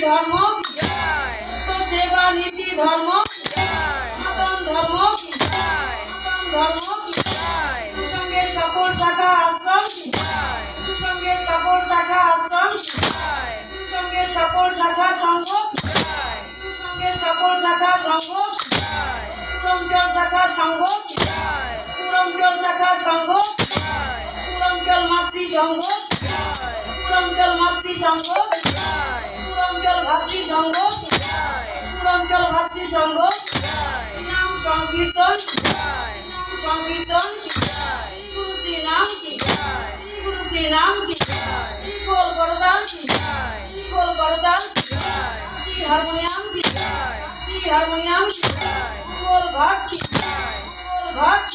ধর্ম সেবা নীতি ধর্ম সনাতন ধর্ম সনাতন ধর্ম সঙ্গে সকল শাখা আশ্রম সঙ্গে সকল শাখা আশ্রম সঙ্গে সকল শাখা সংঘ সঙ্গে সকল শাখা সংঘ পুরঞ্চল শাখা সংঘ পুরঞ্চল শাখা সংঘ পুরঞ্চল মাতৃ সংঘ পুরঞ্চল মাতৃ সংঘ পুরঞ্চল ভাতৃ সংঘ পুরঞ্চল ভাতৃ সংঘ নাম সংকীর্তন। সংকীর্তন। গুরু শ্রী নাম কি? গুরু শ্রী নাম কি? শ্রী হারমোনিয়াম শ্রী হারমোনিয়াম ঘাট ঘাট